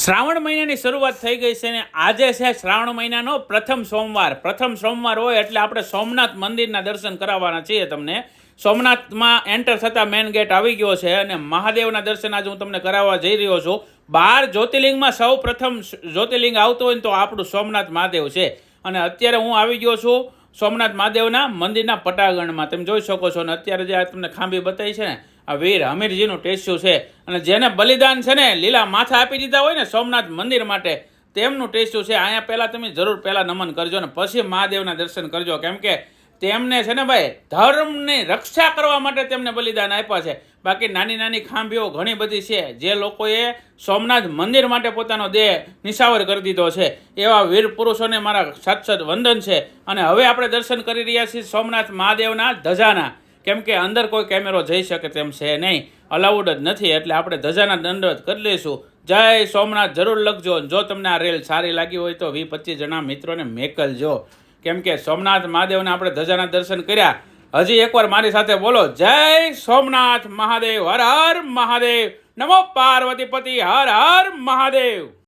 શ્રાવણ મહિનાની શરૂઆત થઈ ગઈ છે ને આજે છે શ્રાવણ મહિનાનો પ્રથમ સોમવાર. પ્રથમ સોમવાર હોય એટલે આપણે સોમનાથ મંદિરના દર્શન કરાવવાના છીએ તમને. સોમનાથમાં એન્ટર થતા મેન ગેટ આવી ગયો છે અને મહાદેવના દર્શન આજે હું તમને કરાવવા જઈ રહ્યો છું. બાર જ્યોતિર્લિંગમાં સૌ પ્રથમ જ્યોતિર્લિંગ આવતું હોય ને તો આપણું સોમનાથ મહાદેવ છે. અને અત્યારે હું આવી ગયો છું સોમનાથ મહાદેવના મંદિરના પટાગણમાં. તમે જોઈ શકો છો અને અત્યારે જે આ તમને ખાંભી બતાવી છે ને, આ વીર હમીરજીનું ટેસ્યુ છે. અને જેને બલિદાન છે ને, લીલા માથા આપી દીધા હોય ને સોમનાથ મંદિર માટે, તેમનું ટેસ્યુ છે. અહીંયા પહેલાં તમે જરૂર પહેલાં નમન કરજો ને, પછી મહાદેવના દર્શન કરજો. કેમ કે તેમને છે ને ભાઈ ધર્મની રક્ષા કરવા માટે તેમને બલિદાન આપ્યા છે. બાકી નાની નાની ખાંભીઓ ઘણી બધી છે જે લોકોએ સોમનાથ મંદિર માટે પોતાનો દેહ નિશાવર કરી દીધો છે. એવા વીર પુરુષોને મારા સત સત વંદન છે. અને હવે આપણે દર્શન કરી રહ્યા છીએ સોમનાથ મહાદેવના ધજાના. કેમ કે અંદર કોઈ કેમેરો જઈ શકે તેમ છે નહીં. અલાઉડ જ નથી એટલે આપણે ધજાના દંડવત કરી લઈશું. જય સોમનાથ, જરૂર લખજો. જો તમને આ રેલ સારી લાગી હોય તો વી પચીસ જણા મિત્રોને મેકલજો. કેમ કે સોમનાથ મહાદેવના આપણે ધજાના દર્શન કર્યા. હજી એકવાર મારી સાથે બોલો, જય સોમનાથ મહાદેવ, હર હર મહાદેવ. નમો પાર્વતીપતિ, હર હર મહાદેવ.